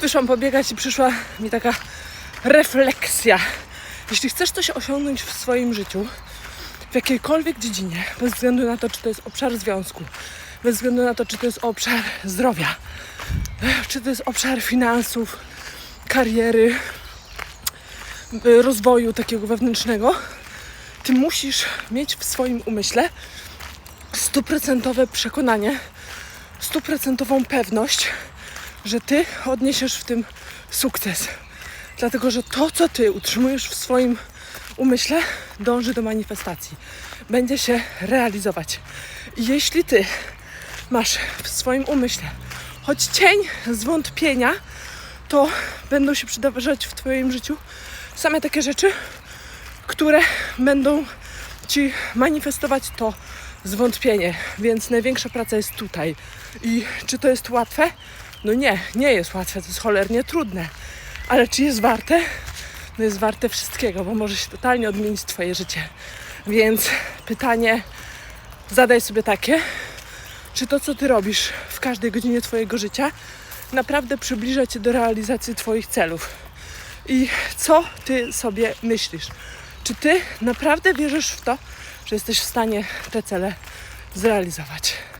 wyszłam pobiegać i przyszła mi taka refleksja. Jeśli chcesz coś osiągnąć w swoim życiu, w jakiejkolwiek dziedzinie, bez względu na to, czy to jest obszar związku, bez względu na to, czy to jest obszar zdrowia, czy to jest obszar finansów, kariery, rozwoju takiego wewnętrznego, ty musisz mieć w swoim umyśle stuprocentowe przekonanie, stuprocentową pewność, że ty odniesiesz w tym sukces. Dlatego, że to, co ty utrzymujesz w swoim umyśle, dąży do manifestacji. Będzie się realizować. I jeśli ty masz w swoim umyśle choć cień zwątpienia, to będą się przydarzać w twoim życiu same takie rzeczy, które będą ci manifestować to zwątpienie. Więc największa praca jest tutaj. I czy to jest łatwe? No nie, nie jest łatwe, to jest cholernie trudne. Ale czy jest warte? No jest warte wszystkiego, bo może się totalnie odmienić Twoje życie. Więc pytanie zadaj sobie takie, czy to, co Ty robisz w każdej godzinie Twojego życia, naprawdę przybliża Cię do realizacji Twoich celów. I co Ty sobie myślisz? Czy Ty naprawdę wierzysz w to, że jesteś w stanie te cele zrealizować?